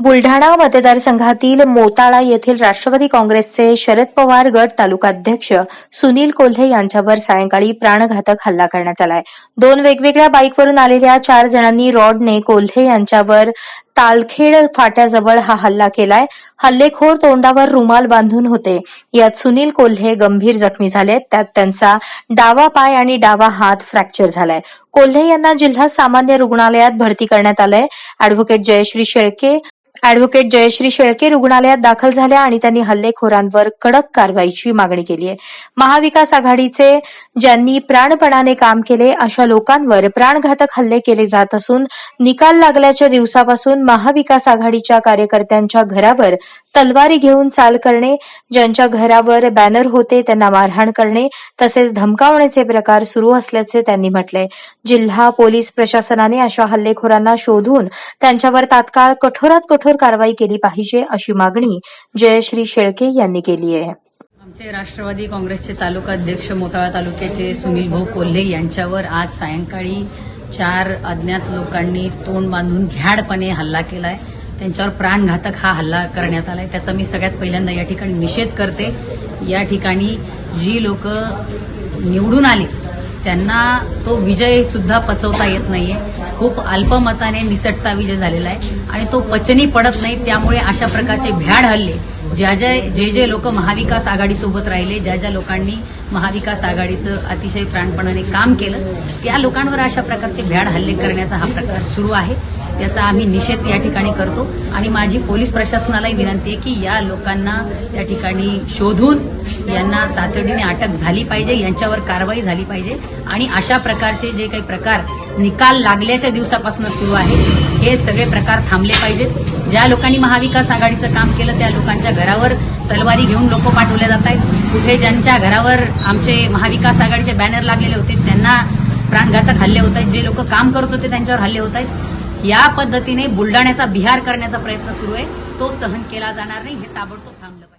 बुलढाणा मतदारसंघातील मोताळा येथील राष्ट्रवादी काँग्रेसचे शरद पवार गट तालुकाध्यक्ष सुनील कोल्हे यांच्यावर सायंकाळी प्राणघातक हल्ला करण्यात आलाय. दोन वेगवेगळ्या बाईकवरून आलेल्या चार जणांनी रॉडने कोल्हे यांच्यावर तालखेड फाट्याजवळ हा हल्ला केलाय. हल्लेखोर तोंडावर रुमाल बांधून होते. यात सुनील कोल्हे गंभीर जखमी झालेत. त्यात त्यांचा डावा पाय आणि डावा हात फ्रॅक्चर झालाय. कोल्हे यांना जिल्हा सामान्य रुग्णालयात भरती करण्यात आलंय. अॅडव्होकेट जयश्री शेळके अॅडव्होकेट जयश्री शेळके रुग्णालयात दाखल झाल्या आणि त्यांनी हल्लेखोरांवर कडक कारवाईची मागणी केली आहे. महाविकास आघाडीचे ज्यांनी प्राणपणाने काम केले अशा लोकांवर प्राणघातक हल्ले केले जात असून निकाल लागल्याच्या दिवसापासून महाविकास आघाडीच्या कार्यकर्त्यांच्या घरावर तलवारी घेऊन चाल करणे ज्यांच्या घरावर बॅनर होते त्यांना मारहाण करणे तसेच धमकावण्याचे प्रकार सुरू असल्याचे त्यांनी म्हटलंय जिल्हा पोलीस प्रशासनाने अशा हल्लेखोरांना शोधून त्यांच्यावर तात्काळ कठोरात कठोर कारवाई केली पाहिजे अशी मागणी जयश्री शेळके यांनी केली आहे. आमचे राष्ट्रवादी काँग्रेसचे तालुका अध्यक्ष मोताळा तालुक्याचे सुनील भाऊ कोल्हे यांच्यावर आज सायंकाळी चार अज्ञात लोकांनी तोंड बांधून घ्याडपणे हल्ला केलाय. त्यांच्यावर प्राणघातक हा हल्ला करण्यात आलाय. त्याचा मी सगळ्यात पहिल्यांदा या ठिकाणी निषेध करते. या ठिकाणी जी लोक निवडून आली त्यांना तो विजय सुद्धा पचवता येत नाहीये. खूप अल्पमताने निसटता विजय झालेला आहे. आणि तो पचनी पडत नाही त्यामुळे अशा प्रकारचे भ्याड हल्ले ज्या ज्या जे जे लोक महाविकास आघाडीसोबत राहिले ज्या ज्या लोकांनी महाविकास आघाडीचं अतिशय प्राणपणाने काम केलं त्या लोकांवर अशा प्रकारचे भ्याड हल्ले करण्याचा हा प्रकार सुरू आहे. त्याचा आम्ही निषेध या ठिकाणी करतो. आणि माझी पोलीस प्रशासनालाही विनंती आहे की या लोकांना या ठिकाणी शोधून यांना तातडीने अटक झाली पाहिजे यांच्यावर कारवाई झाली पाहिजे. आणि अशा प्रकारचे जे काही प्रकार निकाल लागल्याच्या दिवसापासून सुरू आहे. हे सगळे प्रकार थांबले पाहिजेत. ज्या लोकांनी महाविकास आघाडीचं काम केलं त्या लोकांच्या घरावर तलवारी घेऊन लोक पाठवले जात आहेत. कुठे ज्यांच्या घरावर आमचे महाविकास आघाडीचे बॅनर लागलेले होते त्यांना प्राणघातक हल्ले होत आहेत. जे लोक काम करत होते त्यांच्यावर हल्ले होत आहेत. या पद्धतीने बुलडाण्याचा बिहार करण्याचा प्रयत्न सुरू आहे. तो सहन केला जाणार नाही. हे ताबडतोब थांबलं पाहिजे.